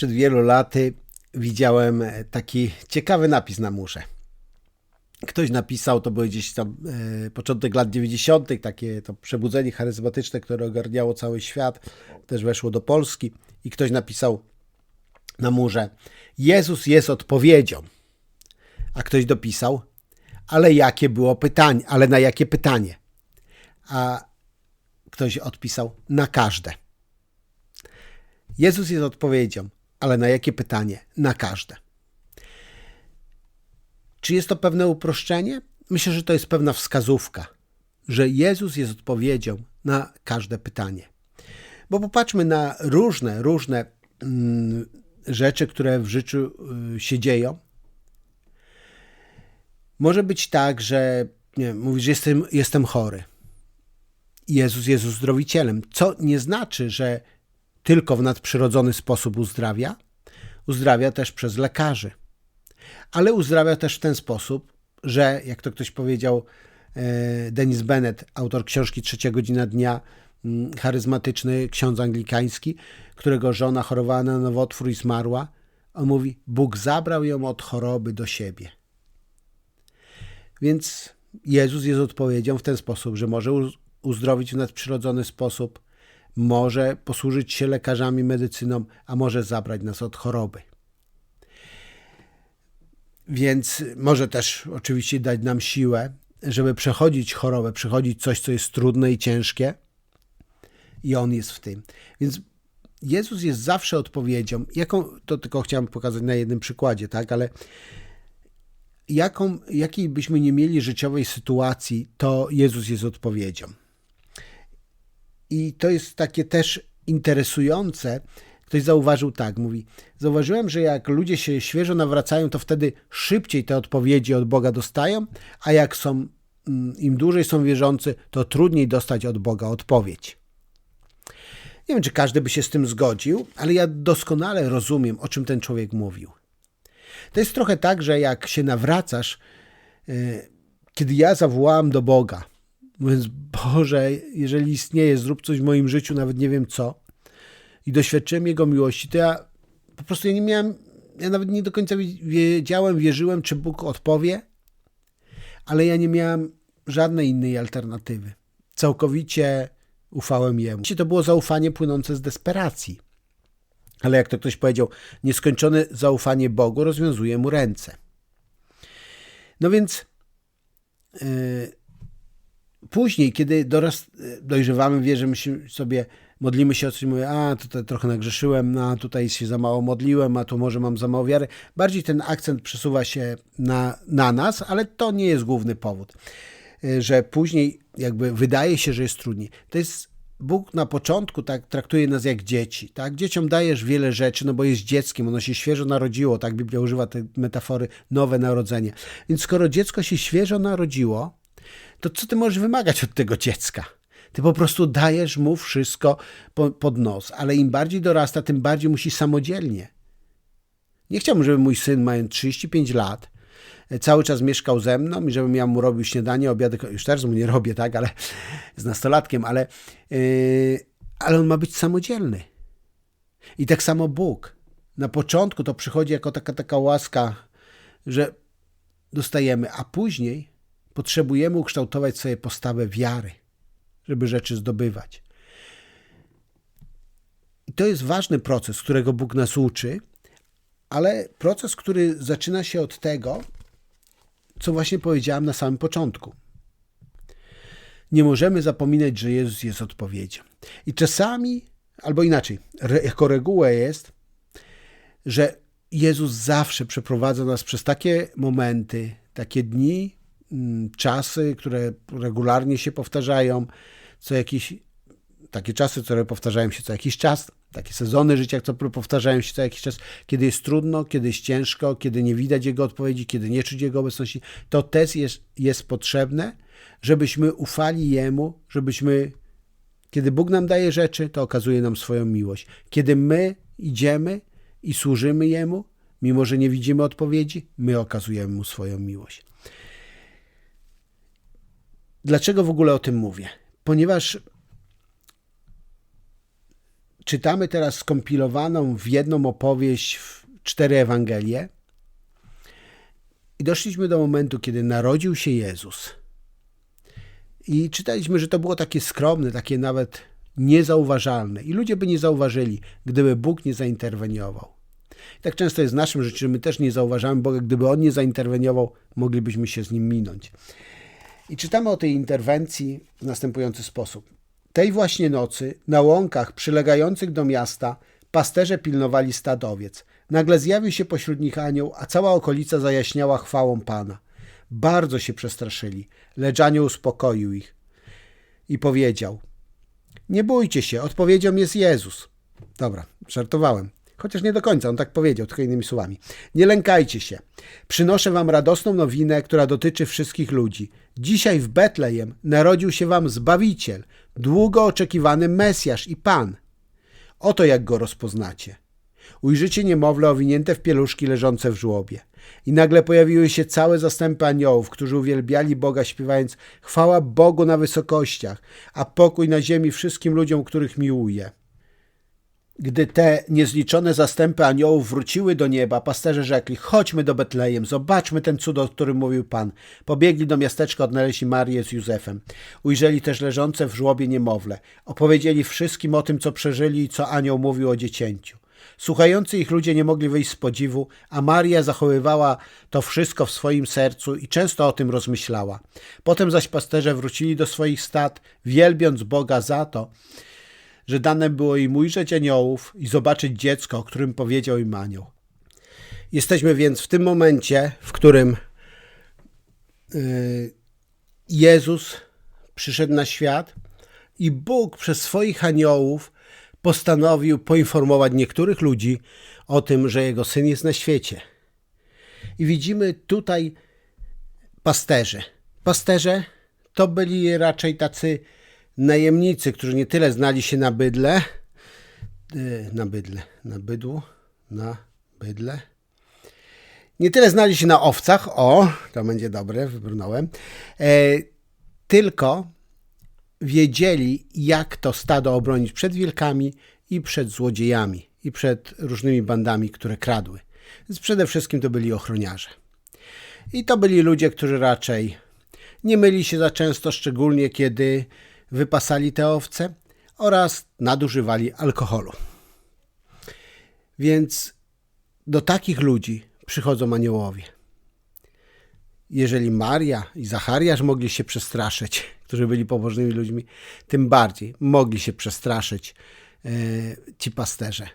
Przed wielu laty widziałem taki ciekawy napis na murze. Ktoś napisał, to były gdzieś tam e, początek lat 90., takie to przebudzenie charyzmatyczne, które ogarniało cały świat, też weszło do Polski. I ktoś napisał na murze: Jezus jest odpowiedzią. A ktoś dopisał: Ale jakie było pytanie? Ale na jakie pytanie? A ktoś odpisał: Na każde. Jezus jest odpowiedzią, ale na jakie pytanie? Na każde. Czy jest to pewne uproszczenie? Myślę, że to jest pewna wskazówka, że Jezus jest odpowiedzią na każde pytanie. Bo popatrzmy na różne, różne mm, rzeczy, które w życiu y, się dzieją. Może być tak, że nie, mówisz, jestem, jestem chory. Jezus jest uzdrowicielem, co nie znaczy, że tylko w nadprzyrodzony sposób uzdrawia. Uzdrawia też przez lekarzy ale uzdrawia też w ten sposób, że, jak to ktoś powiedział, e, Denis Bennett, autor książki Trzecia godzina dnia, mm, charyzmatyczny ksiądz anglikański, którego żona chorowała na nowotwór i zmarła, on mówi, Bóg zabrał ją od choroby do siebie. Więc Jezus jest odpowiedzią w ten sposób, że może uzdrowić w nadprzyrodzony sposób, może posłużyć się lekarzami, medycyną, a może zabrać nas od choroby. Więc może też oczywiście dać nam siłę, żeby przechodzić chorobę, przechodzić coś, co jest trudne i ciężkie. I On jest w tym. Więc Jezus jest zawsze odpowiedzią. Jaką, to tylko chciałem pokazać na jednym przykładzie, tak, ale jaką, jakiej byśmy nie mieli życiowej sytuacji, to Jezus jest odpowiedzią. I to jest takie też interesujące, Ktoś zauważył tak, mówi, zauważyłem, że jak ludzie się świeżo nawracają, to wtedy szybciej te odpowiedzi od Boga dostają, a jak są, mm, im dłużej są wierzący, to trudniej dostać od Boga odpowiedź. Nie wiem, czy każdy by się z tym zgodził, ale ja doskonale rozumiem, o czym ten człowiek mówił. To jest trochę tak, że jak się nawracasz, e, kiedy ja zawołałem do Boga, mówiąc, Boże, jeżeli istnieje, zrób coś w moim życiu, nawet nie wiem co, i doświadczyłem Jego miłości, to ja po prostu ja nie miałem, ja nawet nie do końca wiedziałem, wierzyłem, czy Bóg odpowie, ale ja nie miałem żadnej innej alternatywy. Całkowicie ufałem Jemu. To było zaufanie płynące z desperacji. Ale jak to ktoś powiedział, nieskończone zaufanie Bogu rozwiązuje mu ręce. No więc yy, później, kiedy dorast, dojrzewamy, wierzymy sobie, modlimy się o coś, mówię, a tutaj trochę nagrzeszyłem, a tutaj się za mało modliłem, a tu może mam za mało wiary. Bardziej ten akcent przesuwa się na, na nas, ale to nie jest główny powód, y, że później jakby wydaje się, że jest trudniej. To jest Bóg na początku tak traktuje nas jak dzieci. Tak? Dzieciom dajesz wiele rzeczy, no bo jest dzieckiem, ono się świeżo narodziło, tak Biblia używa tej metafory nowe narodzenie. Więc skoro dziecko się świeżo narodziło, to co ty możesz wymagać od tego dziecka? Ty po prostu dajesz mu wszystko pod nos, ale im bardziej dorasta, tym bardziej musi samodzielnie. Nie chciałbym, żeby mój syn, mając 35 lat, e, cały czas mieszkał ze mną i żebym ja mu robił śniadanie, obiadek, już teraz mu nie robię, tak, ale z nastolatkiem, ale, yy, ale on ma być samodzielny. I tak samo Bóg. Na początku to przychodzi jako taka, taka łaska, że dostajemy, a później potrzebujemy ukształtować sobie postawę wiary żeby rzeczy zdobywać. I to jest ważny proces, którego Bóg nas uczy, ale proces, który zaczyna się od tego, co właśnie powiedziałem na samym początku. Nie możemy zapominać, że Jezus jest odpowiedzią. I czasami, albo inaczej, jako reguła jest, że Jezus zawsze przeprowadza nas przez takie momenty, takie dni, czasy, które regularnie się powtarzają, co jakiś, takie czasy, które powtarzają się co jakiś czas, takie sezony życia, które powtarzają się co jakiś czas, kiedy jest trudno, kiedy jest ciężko, kiedy nie widać Jego odpowiedzi, kiedy nie czuć Jego obecności, to też jest, jest potrzebne, żebyśmy ufali Jemu, żebyśmy, kiedy Bóg nam daje rzeczy, to okazuje nam swoją miłość. Kiedy my idziemy i służymy Jemu, mimo że nie widzimy odpowiedzi, my okazujemy Mu swoją miłość. Dlaczego w ogóle o tym mówię? ponieważ czytamy teraz skompilowaną w jedną opowieść w cztery Ewangelie. I doszliśmy do momentu, kiedy narodził się Jezus. I czytaliśmy, że to było takie skromne, takie nawet niezauważalne. I ludzie by nie zauważyli, gdyby Bóg nie zainterweniował. I tak często jest w naszym życiu, że my też nie zauważamy Boga. Gdyby On nie zainterweniował, moglibyśmy się z Nim minąć. I czytamy o tej interwencji w następujący sposób. Tej właśnie nocy na łąkach przylegających do miasta pasterze pilnowali stadowiec. Nagle zjawił się pośród nich anioł, a cała okolica zajaśniała chwałą Pana. Bardzo się przestraszyli, lecz anioł uspokoił ich i powiedział: Nie bójcie się, odpowiedzią jest Jezus. Dobra, żartowałem. Chociaż nie do końca, on tak powiedział, tylko innymi słowami. Nie lękajcie się. Przynoszę wam radosną nowinę, która dotyczy wszystkich ludzi. Dzisiaj w Betlejem narodził się wam Zbawiciel, długo oczekiwany Mesjasz i Pan. Oto jak go rozpoznacie. Ujrzycie niemowlę owinięte w pieluszki leżące w żłobie. I nagle pojawiły się całe zastępy aniołów, którzy uwielbiali Boga, śpiewając chwała Bogu na wysokościach, a pokój na ziemi wszystkim ludziom, których miłuje. Gdy te niezliczone zastępy aniołów wróciły do nieba, pasterze rzekli: Chodźmy do Betlejem, zobaczmy ten cud, o którym mówił Pan. Pobiegli do miasteczka, odnaleźli Marię z Józefem. Ujrzeli też leżące w żłobie niemowlę. Opowiedzieli wszystkim o tym, co przeżyli i co anioł mówił o dziecięciu. Słuchający ich ludzie nie mogli wyjść z podziwu, a Maria zachowywała to wszystko w swoim sercu i często o tym rozmyślała. Potem zaś pasterze wrócili do swoich stad, wielbiąc Boga za to, że dane było im ujrzeć aniołów i zobaczyć dziecko, o którym powiedział im anioł. Jesteśmy więc w tym momencie, w którym yy, Jezus przyszedł na świat i Bóg przez swoich aniołów postanowił poinformować niektórych ludzi o tym, że jego syn jest na świecie. I widzimy tutaj pasterzy. Pasterze to byli raczej tacy najemnicy, którzy nie tyle znali się na bydle, yy, na bydle, na bydłu, na bydle, nie tyle znali się na owcach, o, to będzie dobre, wybrnąłem, e, tylko wiedzieli, jak to stado obronić przed wilkami i przed złodziejami i przed różnymi bandami, które kradły. Więc przede wszystkim to byli ochroniarze. I to byli ludzie, którzy raczej nie myli się za często, szczególnie kiedy wypasali te owce oraz nadużywali alkoholu. Więc do takich ludzi przychodzą aniołowie. Jeżeli Maria i Zachariasz mogli się przestraszyć, którzy byli pobożnymi ludźmi, tym bardziej mogli się przestraszyć e, ci pasterze.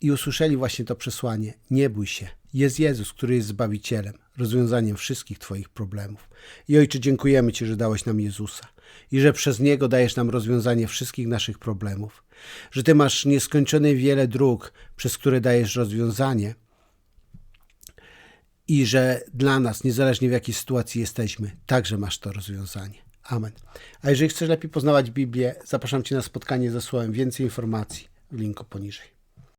I usłyszeli właśnie to przesłanie: Nie bój się, jest Jezus, który jest Zbawicielem, rozwiązaniem wszystkich Twoich problemów. I Ojcze, dziękujemy Ci, że dałeś nam Jezusa i że przez Niego dajesz nam rozwiązanie wszystkich naszych problemów, że Ty masz nieskończone wiele dróg, przez które dajesz rozwiązanie i że dla nas, niezależnie w jakiej sytuacji jesteśmy, także masz to rozwiązanie. Amen. A jeżeli chcesz lepiej poznawać Biblię, zapraszam Cię na spotkanie ze Słowem. Więcej informacji w linku poniżej.